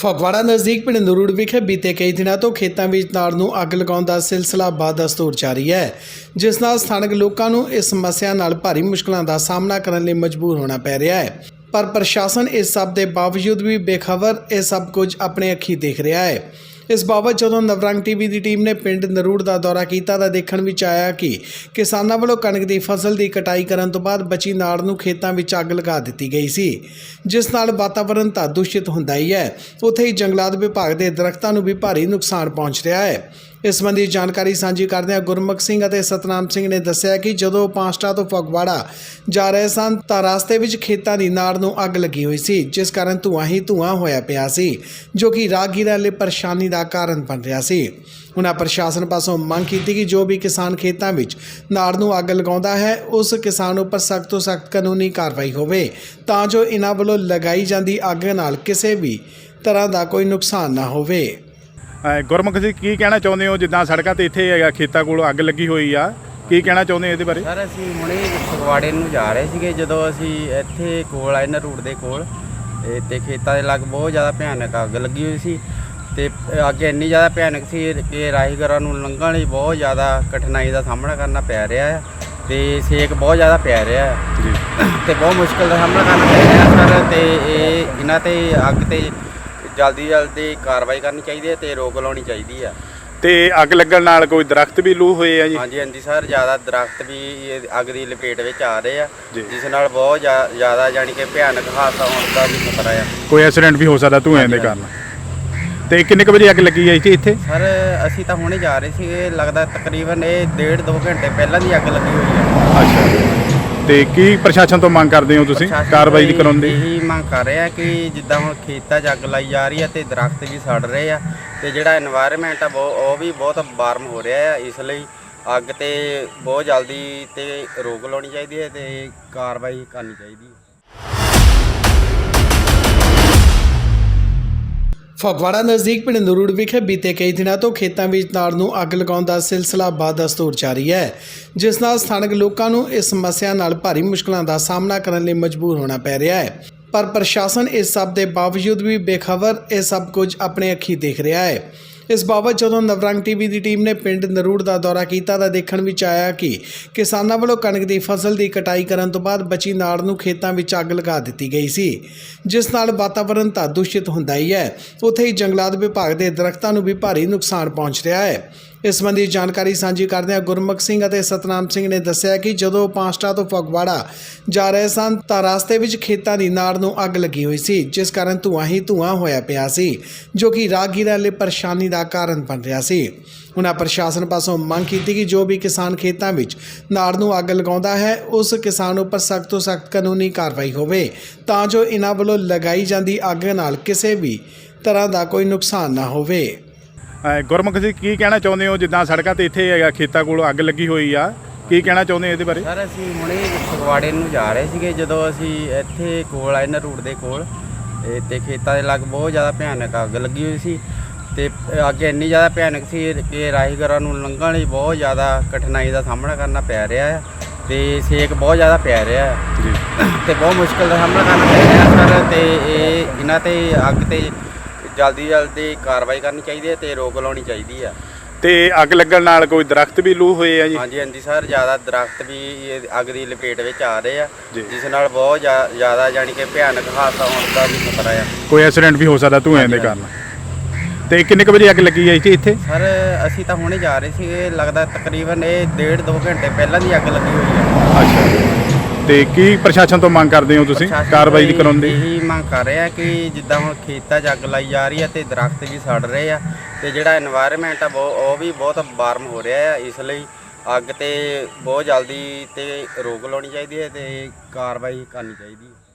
ਫਗਵਾੜਾ ਨਜ਼ਦੀਕ ਪਿੰਡ ਨਰੂੜ ਵਿਖੇ ਬੀਤੇ ਕਈ ਦਿਨਾਂ ਤੋਂ ਖੇਤਾਂ ਵਿੱਚ ਨਾੜ ਨੂੰ ਅੱਗ ਲਗਾਉਣ ਦਾ ਸਿਲਸਿਲਾ ਬਾਦਸਤੂਰ ਜਾਰੀ ਹੈ, ਜਿਸ ਨਾਲ ਸਥਾਨਕ ਲੋਕਾਂ ਨੂੰ ਇਸ ਸਮੱਸਿਆ ਨਾਲ ਭਾਰੀ ਮੁਸ਼ਕਲਾਂ ਦਾ ਸਾਹਮਣਾ ਕਰਨ ਲਈ ਮਜਬੂਰ ਹੋਣਾ ਪੈ ਰਿਹਾ ਹੈ। ਪਰ ਪ੍ਰਸ਼ਾਸਨ ਇਸ ਸਭ ਦੇ ਬਾਵਜੂਦ ਵੀ ਬੇਖਬਰ, ਇਹ ਸਭ ਕੁਝ ਆਪਣੇ ਅੱਖੀ ਦੇਖ ਰਿਹਾ ਹੈ। ਇਸ ਬਾਬਤ ਜਦੋਂ ਨਵਰੰਗ ਟੀਵੀ ਦੀ ਟੀਮ ਨੇ ਪਿੰਡ ਨਰੂੜ ਦਾ ਦੌਰਾ ਕੀਤਾ ਤਾਂ ਦੇਖਣ ਵਿੱਚ ਆਇਆ ਕਿ ਕਿਸਾਨਾਂ ਵੱਲੋਂ ਕਣਕ ਦੀ ਫਸਲ ਦੀ ਕਟਾਈ ਕਰਨ ਤੋਂ ਬਾਅਦ ਬਚੀ ਨਾੜ ਨੂੰ ਖੇਤਾਂ ਵਿੱਚ ਅੱਗ ਲਗਾ ਦਿੱਤੀ ਗਈ ਸੀ, ਜਿਸ ਨਾਲ ਵਾਤਾਵਰਣ ਤਾਂ ਦੂਸ਼ਿਤ ਹੁੰਦਾ ਹੀ ਹੈ। ਉੱਥੇ ਹੀ ਜੰਗਲਾਤ ਵਿਭਾਗ ਦੇ ਦਰਖਤਾਂ ਨੂੰ ਵੀ ਭਾਰੀ ਨੁਕਸਾਨ ਪਹੁੰਚ ਰਿਹਾ ਹੈ। ਇਸ ਸੰਬੰਧੀ ਜਾਣਕਾਰੀ ਸਾਂਝੀ ਕਰਦਿਆਂ ਗੁਰਮੁਖ ਸਿੰਘ ਅਤੇ ਸਤਨਾਮ ਸਿੰਘ ਨੇ ਦੱਸਿਆ ਕਿ ਜਦੋਂ ਉਹ ਪਾਂਸਟਾ ਤੋਂ ਫਗਵਾੜਾ ਜਾ ਰਹੇ ਸਨ ਤਾਂ ਰਸਤੇ ਵਿੱਚ ਖੇਤਾਂ ਦੀ ਨਾੜ ਨੂੰ ਅੱਗ ਲੱਗੀ ਹੋਈ ਸੀ, ਜਿਸ ਕਾਰਨ ਧੂਆਂ ਹੀ ਧੂਆਂ ਹੋਇਆ ਪਿਆ ਸੀ, ਜੋ ਕਿ ਰਾਹਗੀਰਾਂ ਲਈ ਪਰੇਸ਼ਾਨੀ ਦਾ ਕਾਰਨ ਬਣ ਰਿਹਾ ਸੀ। ਉਹਨਾਂ ਪ੍ਰਸ਼ਾਸਨ ਪਾਸੋਂ ਮੰਗ ਕੀਤੀ ਕਿ ਜੋ ਵੀ ਕਿਸਾਨ ਖੇਤਾਂ ਵਿੱਚ ਨਾੜ ਨੂੰ ਅੱਗ ਲਗਾਉਂਦਾ ਹੈ, ਉਸ ਕਿਸਾਨ ਉੱਪਰ ਸਖਤ ਤੋਂ ਸਖਤ ਕਾਨੂੰਨੀ ਕਾਰਵਾਈ ਹੋਵੇ, ਤਾਂ ਜੋ ਇਹਨਾਂ ਵੱਲੋਂ ਲਗਾਈ ਜਾਂਦੀ ਅੱਗ ਨਾਲ ਕਿਸੇ ਵੀ ਤਰ੍ਹਾਂ ਦਾ ਕੋਈ ਨੁਕਸਾਨ ਨਾ ਹੋਵੇ। ਗੁਰਮੁਖ ਜੀ ਕੀ ਕਹਿਣਾ ਚਾਹੁੰਦੇ ਹੋ? ਜਿੱਦਾਂ ਸੜਕਾਂ ਤੇ ਇੱਥੇ ਹੈਗਾ ਖੇਤਾਂ ਕੋਲ ਅੱਗ ਲੱਗੀ ਹੋਈ ਆ ਕੀ ਕਹਿਣਾ ਚਾਹੁੰਦੇ ਇਹਦੇ ਬਾਰੇ? ਸਰ ਅਸੀਂ ਹੁਣੇ ਫਗਵਾੜੇ ਨੂੰ ਜਾ ਰਹੇ ਸੀਗੇ ਜਦੋਂ ਅਸੀਂ ਇੱਥੇ ਕੋਲ ਆਏ ਨਾ ਰੂਟ ਦੇ ਕੋਲ ਤੇ ਖੇਤਾਂ ਦੇ ਲੱਗ ਬਹੁਤ ਜ਼ਿਆਦਾ ਭਿਆਨਕ ਅੱਗ ਲੱਗੀ ਹੋਈ ਸੀ ਤੇ ਅੱਗ ਇੰਨੀ ਜ਼ਿਆਦਾ ਭਿਆਨਕ ਸੀ ਕਿ ਰਾਹੀਗਰਾਂ ਨੂੰ ਲੰਘਣ ਲਈ ਬਹੁਤ ਜ਼ਿਆਦਾ ਕਠਿਨਾਈ ਦਾ ਸਾਹਮਣਾ ਕਰਨਾ ਪੈ ਰਿਹਾ ਹੈ ਤੇ ਸੇਕ ਬਹੁਤ ਜ਼ਿਆਦਾ ਪੈ ਰਿਹਾ ਹੈ। ਤੇ ਬਹੁਤ ਮੁਸ਼ਕਲ ਦਾ ਸਾਹਮਣਾ ਕਰਨਾ ਪੈ ਰਿਹਾ ਸਰ ਤੇ ਇਹ ਇਹਨਾਂ ਤੇ ਅੱਗ ਤੇ ਜਲਦੀ ਜਲਦੀ ਕਾਰਵਾਈ ਕਰਨੀ ਚਾਹੀਦੀ ਹੈ ਤੇ ਰੋਕ ਲਾਉਣੀ ਚਾਹੀਦੀ ਹੈ। ਤੇ ਅੱਗ ਲੱਗਣ ਨਾਲ ਕੋਈ ਦਰਖਤ ਵੀ ਲੂ ਹੋਏ ਆ ਜੀ? ਹਾਂਜੀ ਹਾਂਜੀ ਸਰ ਜ਼ਿਆਦਾ ਦਰਖਤ ਵੀ ਇਹ ਅੱਗ ਦੀ ਲਪੇਟ ਵਿੱਚ ਆ ਰਹੇ ਆ ਜੀ। ਜਿਸ ਨਾਲ ਬਹੁਤ ਜ਼ਿਆ- ਜ਼ਿਆਦਾ ਜਾਨੀ ਕਿ ਭਿਆਨਕ ਹਾਦਸਾ ਹੋਣ ਦਾ ਵੀ ਖਤਰਾ ਆ। ਕੋਈ ਐਕਸੀਡੈਂਟ ਵੀ ਹੋ ਸਕਦਾ ਧੂਆਂ ਦੇ ਕਾਰਨ। ਤੇ ਕਿੰਨੇ ਕੁ ਵਜੇ ਅੱਗ ਲੱਗੀ ਹੈ ਇੱਥੇ? ਇੱਥੇ? ਸਰ ਅਸੀਂ ਤਾਂ ਹੁਣੇ ਜਾ ਰਹੇ ਸੀਗੇ ਲੱਗਦਾ ਤਕਰੀਬਨ ਇਹ ਡੇਢ ਦੋ ਘੰਟੇ ਪਹਿਲਾਂ ਦੀ ਅੱਗ ਲੱਗੀ ਹੋਈ ਆ। ਅੱਛਾ। ਤੇ ਕੀ ਪ੍ਰਸ਼ਾਸਨ ਤੋਂ ਮੰਗ ਕਰਦੇ ਹੋ ਤੁਸੀਂ? ਕਾਰਵਾਈ ਦੀ ਕਰਾਉਂਦੇ ਇਹੀ ਮੰਗ ਕਰ ਰਹੇ ਆ ਕਿ ਜਿੱਦਾਂ ਹੁਣ ਖੇਤਾਂ 'ਚ ਅੱਗ ਲਾਈ ਜਾ ਰਹੀ ਆ ਤੇ ਦਰਖਤ ਵੀ ਸੜ ਰਹੇ ਆ ਤੇ ਜਿਹੜਾ এনवायरमेंट ਆ ਬਹੁ- ਉਹ ਵੀ ਬਹੁਤ ਵਾਰਮ ਹੋ ਰਿਹਾ ਆ ਇਸ ਲਈ ਅੱਗ ਤੇ ਬਹੁਤ ਜਲਦੀ ਤੇ ਰੋਕ ਲਾਉਣੀ ਚਾਹੀਦੀ ਹੈ ਤੇ ਕਾਰਵਾਈ ਕਰਨੀ ਚਾਹੀਦੀ ਹੈ। ਫਗਵਾੜਾ ਨਜ਼ਦੀਕ ਪਿੰਡ ਨਰੂੜ ਵਿਖੇ ਬੀਤੇ ਕਈ ਦਿਨਾਂ ਤੋਂ ਖੇਤਾਂ ਵਿੱਚ ਨਾੜ ਨੂੰ ਅੱਗ ਲਗਾਉਣ ਦਾ ਸਿਲਸਿਲਾ ਬਾਦਸਤੂਰ ਜਾਰੀ ਹੈ, ਜਿਸ ਨਾਲ ਸਥਾਨਕ ਲੋਕਾਂ ਨੂੰ ਇਸ ਸਮੱਸਿਆ ਨਾਲ ਭਾਰੀ ਮੁਸ਼ਕਲਾਂ ਦਾ ਸਾਹਮਣਾ ਕਰਨ ਲਈ ਮਜਬੂਰ ਹੋਣਾ ਪੈ ਰਿਹਾ ਹੈ। ਪਰ ਪ੍ਰਸ਼ਾਸਨ ਇਸ ਸਭ ਦੇ ਬਾਵਜੂਦ ਵੀ ਬੇਖਬਰ, ਇਹ ਸਭ ਕੁਝ ਆਪਣੇ ਅੱਖੀ ਦੇਖ ਰਿਹਾ ਹੈ। ਇਸ ਬਾਬਤ ਜਦੋਂ ਨਵਰੰਗ ਟੀਵੀ ਦੀ ਟੀਮ ਨੇ ਪਿੰਡ ਨਰੂੜ ਦਾ ਦੌਰਾ ਕੀਤਾ ਤਾਂ ਦੇਖਣ ਵਿੱਚ ਆਇਆ ਕਿ ਕਿਸਾਨਾਂ ਵੱਲੋਂ ਕਣਕ ਦੀ ਫਸਲ ਦੀ ਕਟਾਈ ਕਰਨ ਤੋਂ ਬਾਅਦ ਬਚੀ ਨਾੜ ਨੂੰ ਖੇਤਾਂ ਵਿੱਚ ਅੱਗ ਲਗਾ ਦਿੱਤੀ ਗਈ ਸੀ, ਜਿਸ ਨਾਲ ਵਾਤਾਵਰਣ ਤਾਂ ਦੂਸ਼ਿਤ ਹੁੰਦਾ ਹੀ ਹੈ। ਉੱਥੇ ਹੀ ਜੰਗਲਾਤ ਵਿਭਾਗ ਦੇ ਦਰਖਤਾਂ ਨੂੰ ਵੀ ਭਾਰੀ ਨੁਕਸਾਨ ਪਹੁੰਚ ਰਿਹਾ ਹੈ। ਇਸ ਸੰਬੰਧੀ ਜਾਣਕਾਰੀ ਸਾਂਝੀ ਕਰਦਿਆਂ ਗੁਰਮੁਖ ਸਿੰਘ ਅਤੇ ਸਤਨਾਮ ਸਿੰਘ ਨੇ ਦੱਸਿਆ ਕਿ ਜਦੋਂ ਉਹ ਪਾਂਸਟਾ ਤੋਂ ਫਗਵਾੜਾ ਜਾ ਰਹੇ ਸਨ ਤਾਂ ਰਸਤੇ ਵਿੱਚ ਖੇਤਾਂ ਦੀ ਨਾੜ ਨੂੰ ਅੱਗ ਲੱਗੀ ਹੋਈ ਸੀ, ਜਿਸ ਕਾਰਨ ਧੂਆਂ ਹੀ ਧੂਆਂ ਹੋਇਆ ਪਿਆ ਸੀ, ਜੋ ਕਿ ਰਾਹਗੀਰਾਂ ਲਈ ਪਰੇਸ਼ਾਨੀ ਦਾ ਕਾਰਨ ਬਣ ਰਿਹਾ ਸੀ। ਉਹਨਾਂ ਪ੍ਰਸ਼ਾਸਨ ਪਾਸੋਂ ਮੰਗ ਕੀਤੀ ਕਿ ਜੋ ਵੀ ਕਿਸਾਨ ਖੇਤਾਂ ਵਿੱਚ ਨਾੜ ਨੂੰ ਅੱਗ ਲਗਾਉਂਦਾ ਹੈ, ਉਸ ਕਿਸਾਨ ਉੱਪਰ ਸਖਤ ਤੋਂ ਸਖਤ ਕਾਨੂੰਨੀ ਕਾਰਵਾਈ ਹੋਵੇ, ਤਾਂ ਜੋ ਇਹਨਾਂ ਵੱਲੋਂ ਲਗਾਈ ਜਾਂਦੀ ਅੱਗ ਨਾਲ ਕਿਸੇ ਵੀ ਤਰ੍ਹਾਂ ਦਾ ਕੋਈ ਨੁਕਸਾਨ ਨਾ ਹੋਵੇ। ਗੁਰਮੁਖ ਜੀ ਕੀ ਕਹਿਣਾ ਚਾਹੁੰਦੇ ਹੋ ਜਿੱਦਾਂ ਸੜਕਾਂ ਤੇ ਇੱਥੇ ਹੈਗਾ ਖੇਤਾਂ ਕੋਲ ਅੱਗ ਲੱਗੀ ਹੋਈ ਆ? ਕੀ ਕਹਿਣਾ ਚਾਹੁੰਦੇ ਇਹਦੇ ਬਾਰੇ? ਸਰ ਅਸੀਂ ਹੁਣੇ ਫਗਵਾੜੇ ਨੂੰ ਜਾ ਰਹੇ ਸੀਗੇ ਜਦੋਂ ਅਸੀਂ ਇੱਥੇ ਕੋਲ ਆਏ ਨਾ ਰੂਟ ਦੇ ਕੋਲ। ਇਹ ਤੇ ਖੇਤਾਂ ਦੇ ਲੱਗ ਬਹੁਤ ਜ਼ਿਆਦਾ ਭਿਆਨਕ ਅੱਗ ਲੱਗੀ ਹੋਈ ਸੀ। ਤੇ ਅੱਗ ਇੰਨੀ ਜ਼ਿਆਦਾ ਭਿਆਨਕ ਸੀ ਕਿ ਰਾਹੀਗਰਾਂ ਨੂੰ ਲੰਘਣ ਲਈ ਬਹੁਤ ਜ਼ਿਆਦਾ ਕਠਿਨਾਈ ਦਾ ਸਾਹਮਣਾ ਕਰਨਾ ਪੈ ਰਿਹਾ ਹੈ ਤੇ ਸੇਕ ਬਹੁਤ ਜ਼ਿਆਦਾ ਪੈ ਰਿਹਾ ਹੈ। ਤੇ ਬਹੁਤ ਮੁਸ਼ਕਲ ਦਾ ਸਾਹਮਣਾ ਕਰਨਾ ਪੈ ਰਿਹਾ ਸਰ। ਤੇ ਇਹ ਇਹਨਾਂ ਤੇ ਅੱਗ ਤੇ ਜਲਦੀ ਜਲਦੀ ਕਾਰਵਾਈ ਕਰਨੀ ਚਾਹੀਦੀ ਹੈ ਤੇ ਰੋਕ ਲਾਉਣੀ ਚਾਹੀਦੀ ਹੈ ਤੇ ਅੱਗ ਲੱਗਣ ਨਾਲ ਕੋਈ ਦਰਖਤ ਵੀ ਲੂ ਹੋਏ ਆ ਜੀ? ਹਾਂਜੀ ਹਾਂਜੀ ਸਰ ਜ਼ਿਆਦਾ ਦਰਖਤ ਵੀ ਇਹ ਅੱਗ ਦੀ ਲਪੇਟ ਵਿੱਚ ਆ ਰਹੇ ਆ ਜੀ। ਜਿਸ ਨਾਲ ਬਹੁਤ ਜ਼ਿਆ- ਜ਼ਿਆਦਾ ਜਾਨੀ ਕਿ ਭਿਆਨਕ ਹਾਦਸਾ ਹੋਣ ਦਾ ਵੀ ਖਤਰਾ ਆ। ਕੋਈ ਐਕਸੀਡੈਂਟ ਵੀ ਹੋ ਸਕਦਾ ਧੂਆਂ ਦੇ ਕਾਰਨ। ਤੇ ਕਿੰਨੇ ਕੁ ਵਜੇ ਅੱਗ ਲੱਗੀ ਹੈ ਇੱਥੇ? ਇੱਥੇ? ਸਰ ਅਸੀਂ ਤਾਂ ਹੁਣੇ ਜਾ ਰਹੇ ਸੀਗੇ ਲੱਗਦਾ ਤਕਰੀਬਨ ਇਹ ਡੇਢ ਦੋ ਘੰਟੇ ਪਹਿਲਾਂ ਦੀ ਅੱਗ ਲੱਗੀ ਹੋਈ ਆ। ਅੱਛਾ। ਤੇ ਕੀ ਪ੍ਰਸ਼ਾਸਨ ਤੋਂ ਮੰਗ ਕਰਦੇ ਹੋ ਤੁਸੀਂ? ਕਾਰਵਾਈ ਦੀ ਕਰਾਉਣ ਦੀ? ਇਹੀ ਮੰਗ ਕਰ ਰਹੇ ਆ ਕਿ ਜਿੱਦਾਂ ਹੁਣ ਖੇਤਾਂ 'ਚ ਅੱਗ ਲਾਈ ਜਾ ਰਹੀ ਹੈ ਤੇ ਦਰਖਤ ਵੀ ਸੜ ਰਹੇ ਆ ਤੇ ਜਿਹੜਾ এনवायरमेंट ਆ ਬਹੁ- ਉਹ ਵੀ ਬਹੁਤ ਵਾਰਮ ਹੋ ਰਿਹਾ ਆ ਇਸ ਲਈ ਅੱਗ ਤੇ ਬਹੁਤ ਜਲਦੀ ਤੇ ਰੋਕ ਲਾਉਣੀ ਚਾਹੀਦੀ ਹੈ ਤੇ ਕਾਰਵਾਈ ਕਰਨੀ ਚਾਹੀਦੀ ਹੈ।